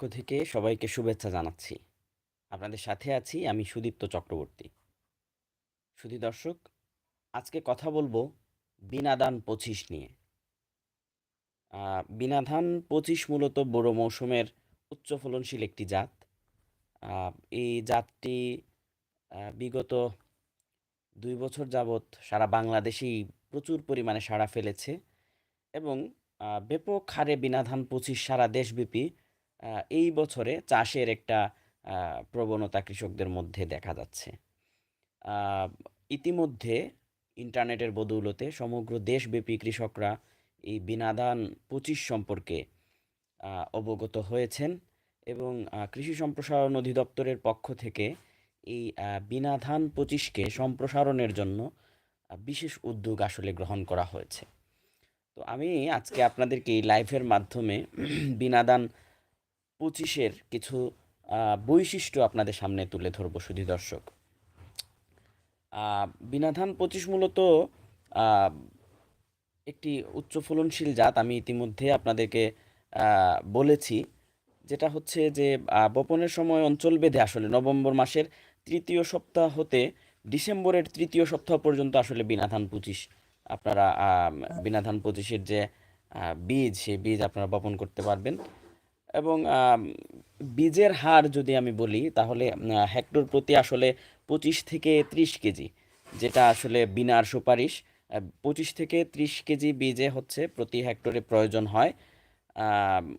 পক্ষ থেকে সবাইকে শুভেচ্ছা জানাচ্ছি। আপনাদের সাথে আছি আমি সুদীপ্ত চক্রবর্তী। সুধী দর্শক, আজকে কথা বলব বিনাদান পঁচিশ নিয়ে। বিনাধান পঁচিশ মূলত বোরো মৌসুমের উচ্চ ফলনশীল একটি জাত। এই জাতটি বিগত দুই বছর যাবৎ সারা বাংলাদেশেই প্রচুর পরিমাণে সাড়া ফেলেছে এবং ব্যাপক হারে বিনাধান পঁচিশ সারা দেশব্যাপী এই বছরে চাষের একটা প্রবণতা কৃষকদের মধ্যে দেখা যাচ্ছে। ইতিমধ্যে ইন্টারনেটের বদৌলতে সমগ্র দেশব্যাপী কৃষকরা এই বিনাদান পঁচিশ সম্পর্কে অবগত হয়েছেন এবং কৃষি সম্প্রসারণ অধিদপ্তরের পক্ষ থেকে এই বিনাধান পঁচিশকে সম্প্রসারণের জন্য বিশেষ উদ্যোগ আসলে গ্রহণ করা হয়েছে। তো আমি আজকে আপনাদেরকে এই লাইভের মাধ্যমে, বিনাদান পঁচিশের কিছু বৈশিষ্ট্য আপনাদের সামনে তুলে ধরবো সুধী দর্শক। বিনাধান পঁচিশ মূলত একটি উচ্চ ফলনশীল জাত। আমি ইতিমধ্যে আপনাদেরকে বলেছি, যেটা হচ্ছে যে বপনের সময় অঞ্চল ভেদে আসলে নভেম্বর মাসের তৃতীয় সপ্তাহ হতে ডিসেম্বরের তৃতীয় সপ্তাহ পর্যন্ত আসলে বিনাধান পঁচিশ, আপনারা বিনাধান পঁচিশের যে বীজ, সেই বীজ আপনারা বপন করতে পারবেন। এবং বীজের হার যদি আমি বলি তাহলে হেক্টর প্রতি আসলে পঁচিশ থেকে ত্রিশ কেজি যেটা আসলে বিনার সুপারিশ। পঁচিশ থেকে ত্রিশ কেজি বীজে হচ্ছে প্রতি হেক্টরে প্রয়োজন হয়।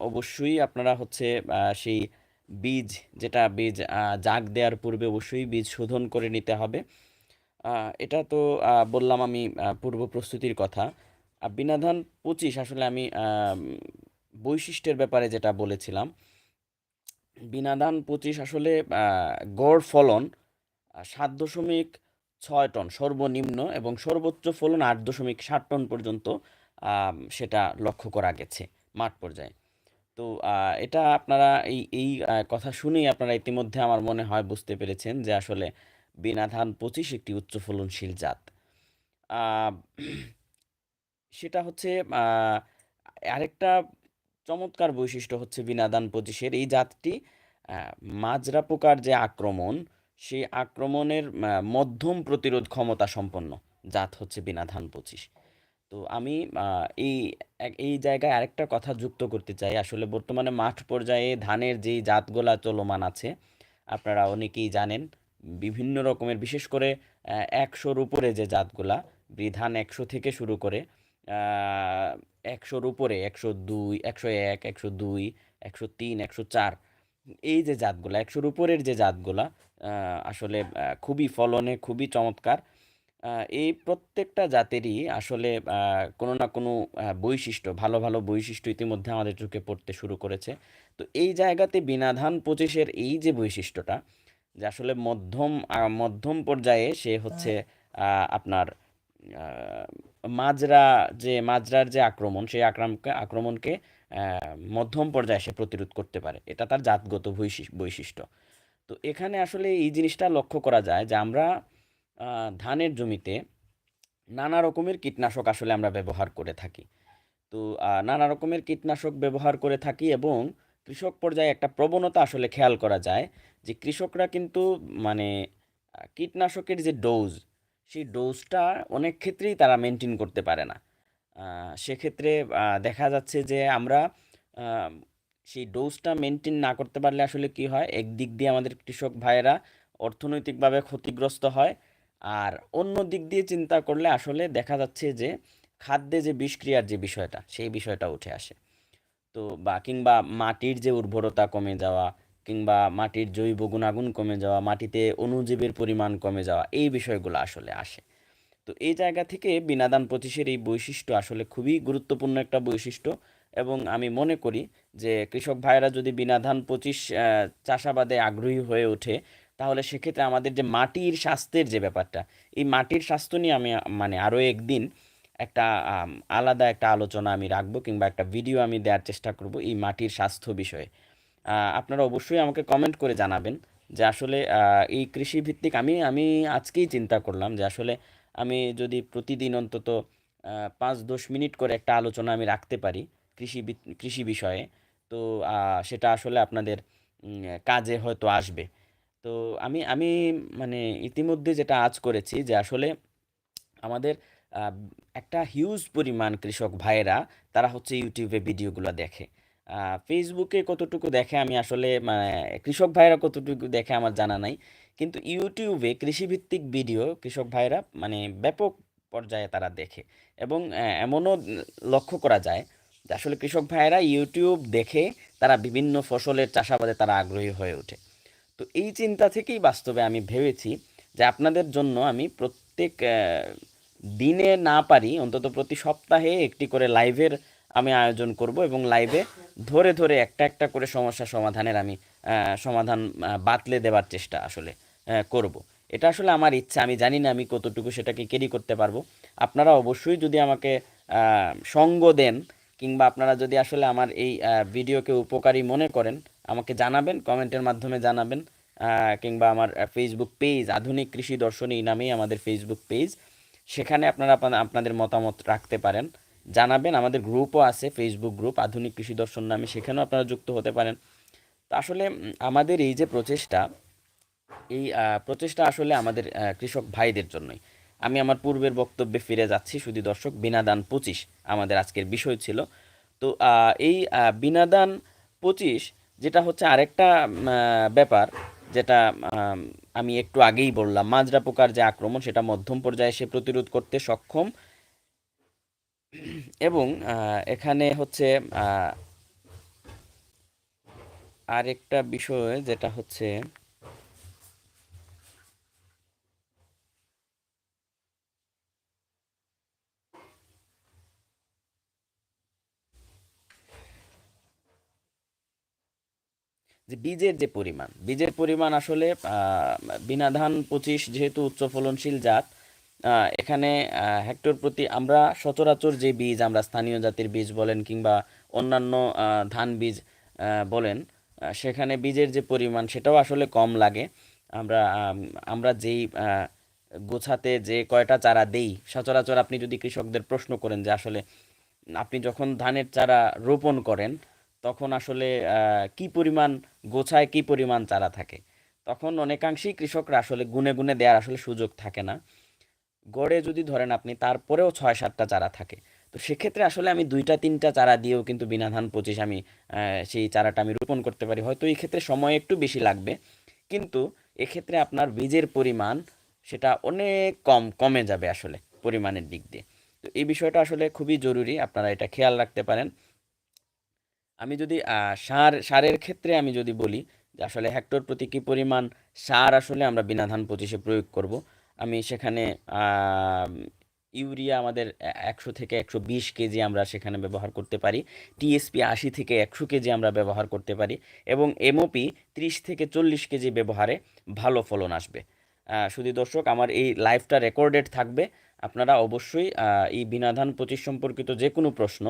অবশ্যই আপনারা হচ্ছে সেই বীজ যেটা বীজ জাগ দেওয়ার পূর্বে অবশ্যই বীজ শোধন করে নিতে হবে। এটা তো বললাম আমি পূর্ব প্রস্তুতির কথা। বিনাধান পঁচিশ আসলে আম, বৈশিষ্ট্যের ব্যাপারে যেটা বলেছিলাম বিনাদান পঁচিশ আসলে গড় ফলন সাত দশমিক ছয় টন সর্বনিম্ন এবং সর্বোচ্চ ফলন আট দশমিক ষাট টন পর্যন্ত সেটা লক্ষ্য করা গেছে মাঠ পর্যায়ে। তো এটা আপনারা এই এই কথা শুনেই আপনারা ইতিমধ্যে আমার মনে হয় বুঝতে পেরেছেন যে আসলে বিনা ধান পঁচিশ একটি উচ্চ ফলনশীল জাত। সেটা হচ্ছে আরেকটা চমৎকার বৈশিষ্ট্য হচ্ছে বিনাদান পঁচিশের এই জাতটি মাজরা পোকার যে আক্রমণ, সেই আক্রমণের মধ্যম প্রতিরোধ ক্ষমতা সম্পন্ন জাত হচ্ছে বিনাধান পঁচিশ। তো আমি এই এই জায়গায় আরেকটা কথা যুক্ত করতে চাই। আসলে বর্তমানে মাঠ পর্যায়ে ধানের যেই জাতগুলা চলমান আছে, আপনারা অনেকেই জানেন, বিভিন্ন রকমের, বিশেষ করে একশোর উপরে যে জাতগুলা, বিধান একশো থেকে শুরু করে একশোর উপরে একশো দুই একশো এক একশো দুই একশো তিন একশো চার। এই যে জাতগুলা একশোর উপরের যে জাতগুলা আসলে খুবই ফলনে খুবই চমৎকার। এই প্রত্যেকটা জাতেরই আসলে কোনো না কোনো বৈশিষ্ট্য ভালো ভালো বৈশিষ্ট্য ইতিমধ্যে আমাদের চোখে পড়তে শুরু করেছে। তো এই জায়গাতে বিনাধান পঁচিশের এই যে বৈশিষ্ট্যটা যে আসলে মধ্যম মধ্যম পর্যায়ে সে হচ্ছে আপনার আহ, মাজরা যে, মাজরার যে আক্রমণ, সেই আক্রমণকে আক্রমণকে মধ্যম পর্যায়ে সে প্রতিরোধ করতে পারে। এটা তার জাতগত বৈশিষ্ট্য। তো এখানে আসলে এই জিনিসটা লক্ষ্য করা যায় যে আমরা ধানের জমিতে নানা রকমের কীটনাশক আসলে আমরা ব্যবহার করে থাকি। তো নানা রকমের কীটনাশক ব্যবহার করে থাকি এবং কৃষক পর্যায়ে একটা প্রবণতা আসলে খেয়াল করা যায় যে কৃষকরা কিন্তু মানে কীটনাশকের যে ডোজ সেই ডোজটা অনেক ক্ষেত্রেই তারা মেনটেন করতে পারে না। সেক্ষেত্রে দেখা যাচ্ছে যে আমরা সেই ডোজটা মেনটেন না করতে পারলে আসলে কি হয়? একদিক দিয়ে আমাদের কৃষক ভাইয়েরা অর্থনৈতিকভাবে ক্ষতিগ্রস্ত হয় আর অন্য দিক দিয়ে চিন্তা করলে আসলে দেখা যাচ্ছে যে খাদ্যে যে বিষক্রিয়ার যে বিষয়টা, সেই বিষয়টা উঠে আসে। তো বা কিংবা মাটির যে উর্বরতা কমে যাওয়া কিংবা মাটির জৈব গুণাগুণ কমে যাওয়া, মাটিতে অণুজীবের পরিমাণ কমে যাওয়া, এই বিষয়গুলো আসলে আসে। তো এই জায়গা থেকে বিনাদান পঁচিশের এই বৈশিষ্ট্য আসলে খুবই গুরুত্বপূর্ণ একটা বৈশিষ্ট্য এবং আমি মনে করি যে কৃষক ভাইয়েরা যদি বিনাধান পঁচিশ চাষাবাদে আগ্রহী হয়ে ওঠে, তাহলে সেক্ষেত্রে আমাদের যে মাটির স্বাস্থ্যের যে ব্যাপারটা, এই মাটির স্বাস্থ্য নিয়ে আমি মানে আরও একদিন একটা আলাদা একটা আলোচনা আমি রাখব কিংবা একটা ভিডিও আমি দেওয়ার চেষ্টা করব এই মাটির স্বাস্থ্য বিষয়ে। আপনারা অবশ্যই আমাকে কমেন্ট করে জানাবেন যে আসলে এই কৃষি ভিত্তিক আমি আমি আজকেই চিন্তা করলাম যে আসলে আমি যদি প্রতিদিন অন্তত পাঁচ দশ মিনিট করে একটা আলোচনা আমি রাখতে পারি কৃষি কৃষি বিষয়ে, তো সেটা আসলে আপনাদের কাজে হয়তো আসবে। তো আমি আমি মানে ইতিমধ্যে যেটা আজ করেছি যে আসলে আমাদের একটা হিউজ পরিমাণ কৃষক ভাইয়েরা তারা হচ্ছে ইউটিউবে ভিডিওগুলো দেখে। এ কতটুকু দেখে আমি আসলে মানে কৃষক ভাইয়েরা কতটুকু দেখে আমার জানা নাই। কিন্তু ইউটিউবে কৃষিভিত্তিক ভিডিও কৃষক ভাইয়েরা মানে ব্যাপক পর্যায়ে তারা দেখে এবং এমনও লক্ষ্য করা যায় যে আসলে কৃষক ভাইয়েরা ইউটিউব দেখে তারা বিভিন্ন ফসলের চাষাবাদে তারা আগ্রহী হয়ে ওঠে। তো এই চিন্তা থেকেই বাস্তবে আমি ভেবেছি যে আপনাদের জন্য আমি প্রত্যেক দিনে না পারি, অন্তত প্রতি সপ্তাহে একটি করে লাইভের আমি আয়োজন করব এবং লাইভে ধরে ধরে একটা একটা করে সমস্যা সমাধানের আমি সমাধান বাতলে দেবার চেষ্টা আসলে করব। এটা আসলে আমার ইচ্ছা। আমি জানি না আমি কতটুকু সেটাকে ক্যারি করতে পারব। আপনারা অবশ্যই যদি আমাকে সঙ্গ দেন কিংবা আপনারা যদি আসলে আমার এই ভিডিওকে উপকারী মনে করেন, আমাকে জানাবেন, কমেন্টের মাধ্যমে জানাবেন। কিংবা আমার ফেসবুক পেজ আধুনিক কৃষি দর্শনী এই নামেই আমাদের ফেসবুক পেজ। সেখানে আপনারা আপনাদের মতামত রাখতে পারেন। জানাবেন আমাদের গ্রুপও আছে Facebook গ্রুপ আধুনিক কৃষি দর্শন নামে সেখানেও আপনারা যুক্ত হতে পারেন। তো আসলে আমাদের এই যে প্রচেষ্টা, এই প্রচেষ্টা আসলে আমাদের কৃষক ভাইদের জন্যই। আমি আমার পূর্বের বক্তব্যে ফিরে যাচ্ছি শুধু দর্শক বিনাদান ২৫ আমাদের আজকের বিষয় ছিল। তো এই বিনাদান ২৫ যেটা হচ্ছে আরেকটা ব্যাপার যেটা আমি একটু আগেই বললাম মাজরা পোকার যে আক্রমণ সেটা মধ্যম পর্যায়ে সে প্রতিরোধ করতে সক্ষম এবং এখানে হচ্ছে আরেকটা বিষয় যেটা হচ্ছে যে বীজের যে পরিমাণ, বীজের পরিমাণ আসলে বিনা ধান ২৫ যেহেতু উচ্চ ফলনশীল জাত, এখানে হেক্টর প্রতি আমরা সচরাচর যে বীজ আমরা স্থানীয় জাতের বীজ বলেন কিংবা অন্যান্য ধান বীজ বলেন, সেখানে বীজের যে পরিমাণ সেটাও আসলে কম লাগে। আমরা আমরা যেই গোছাতে যে কয়টা চারা দেই, সচরাচর আপনি যদি কৃষকদের প্রশ্ন করেন যে আসলে আপনি যখন ধানের চারা রোপণ করেন, তখন আসলে কি পরিমাণ গোছায় কি পরিমাণ চারা থাকে? তখন অনেকাংশেই কৃষকরা আসলে গুনে, গুনে দেওয়ার আসলে সুযোগ থাকে না। গড়ে যদি ধরেন আপনি, তারপরেও ছয় সাতটা চারা থাকে। তো সেক্ষেত্রে আসলে আমি ২ টা ৩ টা চারা দিয়েও কিন্তু বিনা ধান ২৫ আমি সেই চারাটা আমি রোপণ করতে পারি। হয়তো এই ক্ষেত্রে সময় একটু বেশি লাগবে। কিন্তু এক্ষেত্রে আপনার বীজের পরিমাণ সেটা অনেক কম, কমে যাবে আসলে পরিমাণের দিক দিয়ে। তো এই বিষয়টা আসলে খুবই জরুরি। আপনারা এটা খেয়াল রাখতে পারেন। আমি যদি সার, সারের ক্ষেত্রে আমি যদি বলি যে আসলে হেক্টর প্রতি কী পরিমাণ সার আসলে আমরা বিনা ধান পঁচিশে প্রয়োগ করব। আমি সেখানে ইউরিয়া আমাদের একশো থেকে একশো বিশ কেজি আমরা সেখানে ব্যবহার করতে পারি। টিএসপি ৮০ থেকে ১০০ কেজি আমরা ব্যবহার করতে পারি এবং এমওপি ৩০ থেকে ৪০ কেজি ব্যবহারে ভালো ফলন আসবে। শুধু দর্শক আমার এই লাইভটা রেকর্ডেড থাকবে। আপনারা অবশ্যই এই বিনাধান পঁচিশ সম্পর্কিত যে কোনো প্রশ্ন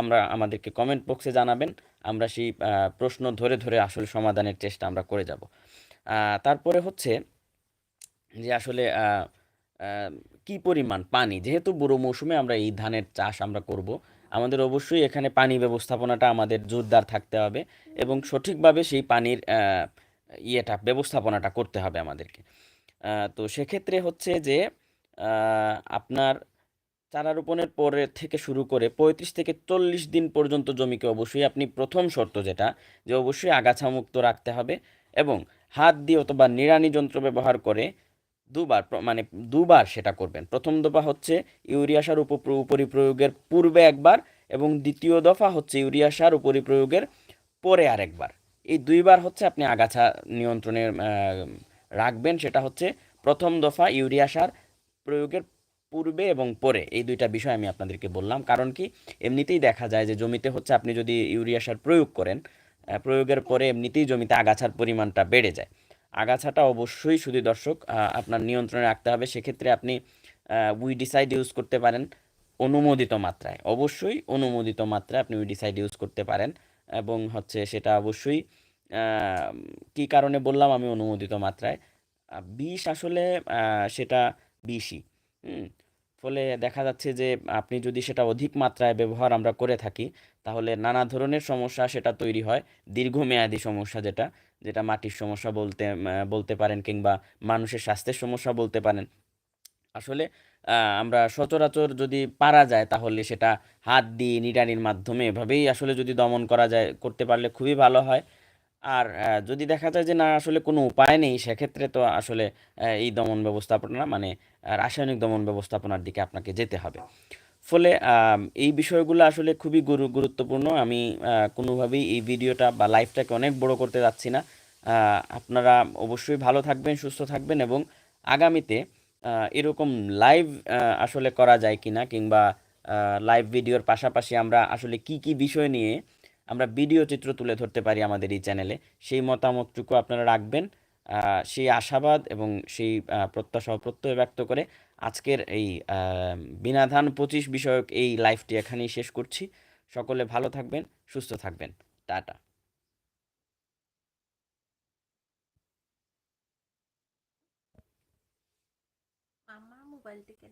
আমরা আমাদেরকে কমেন্ট বক্সে জানাবেন। আমরা সেই প্রশ্ন ধরে, ধরে আসলে সমাধানের চেষ্টা আমরা করে যাব। তারপরে হচ্ছে যে আসলে কি পরিমাণ পানি যেহেতু বুড়ো মৌসুমে আমরা এই ধানের চাষ আমরা করব। আমাদের অবশ্যই এখানে পানি ব্যবস্থাপনাটা আমাদের জোরদার থাকতে হবে এবং সঠিকভাবে সেই পানির ইয়েটা, ব্যবস্থাপনাটা করতে হবে আমাদেরকে। তো সেক্ষেত্রে হচ্ছে যে আপনার চারা রোপণের পরে থেকে শুরু করে ৩৫ থেকে ৪০ দিন পর্যন্ত জমিকে অবশ্যই আপনি প্রথম শর্ত যেটা, যে অবশ্যই আগাছামুক্ত রাখতে হবে এবং হাত দিয়ে অথবা নিড়ানি যন্ত্র ব্যবহার করে দুবার মানে দুবার সেটা করবেন। প্রথম দফা হচ্ছে ইউরিয়া সার উপ উপরিপ্রয়োগের পূর্বে একবার এবং দ্বিতীয় দফা হচ্ছে ইউরিয়া সার উপরিপ্রয়োগের পরে আরেকবার। এই দুইবার হচ্ছে আপনি আগাছা নিয়ন্ত্রণে রাখবেন। সেটা হচ্ছে প্রথম দফা ইউরিয়া সার প্রয়োগের পূর্বে এবং পরে এই দুইটা বিষয় আমি আপনাদেরকে বললাম। কারণ কি? এমনিতেই দেখা যায় যে জমিতে হচ্ছে আপনি যদি ইউরিয়া সার প্রয়োগ করেন, প্রয়োগের পরে এমনিতেই জমিতে আগাছার পরিমাণটা বেড়ে যায়। আগাছাটা অবশ্যই শুধু দর্শক আপনার নিয়ন্ত্রণে রাখতে হবে। সেক্ষেত্রে আপনি উইডিসাইড ইউজ করতে পারেন অনুমোদিত মাত্রায়। অবশ্যই অনুমোদিত মাত্রায় আপনি উইডিসাইড ইউজ করতে পারেন এবং হচ্ছে সেটা অবশ্যই কি কারণে বললাম আমি অনুমোদিত মাত্রায়? বিষ আসলে সেটা বিষই। হুম? ফলে দেখা যাচ্ছে যে, আপনি যদি সেটা অধিক মাত্রায় ব্যবহার আমরা করে থাকি, তাহলে নানা ধরনের সমস্যা সেটা তৈরি হয়। দীর্ঘমেয়াদী সমস্যা যেটা যেটা মাটির সমস্যা বলতে বলতে পারেন কিংবা মানুষের স্বাস্থ্যের সমস্যা বলতে পারেন। আসলে আমরা সচরাচর যদি পারা যায়, তাহলে সেটা হাত দিয়ে নিড়ানির মাধ্যমে এভাবেই আসলে যদি দমন করা যায়, করতে পারলে খুবই ভালো হয়। আর যদি দেখা যায় যে না, আসলে কোনো উপায় নেই, সেক্ষেত্রে তো আসলে এই দমন ব্যবস্থাপনা মানে রাসায়নিক দমন ব্যবস্থাপনার দিকে আপনাকে যেতে হবে। ফলে এই বিষয়গুলো আসলে খুবই গুরু, গুরুত্বপূর্ণ। আমি কোনোভাবেই এই ভিডিওটা বা লাইভটাকে অনেক বড় করতে যাচ্ছি না। আপনারা অবশ্যই ভালো থাকবেন, সুস্থ থাকবেন এবং আগামীতে এরকম লাইভ আসলে করা যায় কিনা কিংবা লাইভ ভিডিওর পাশাপাশি আমরা আসলে কি কি বিষয় নিয়ে আমরা ভিডিও চিত্র তুলে ধরতে পারি আমাদের এই চ্যানেলে। সেই মতামতটুকু আপনারা রাখবেন সেই আশাবাদ এবং সেই প্রত্যাশা প্রত্যয় ব্যক্ত করে আজকের এই বিনাধান পঁচিশ বিষয়ক এই লাইফটি এখানেই শেষ করছি। সকলে ভালো থাকবেন, সুস্থ থাকবেন। টাটা। মোবাইল থেকে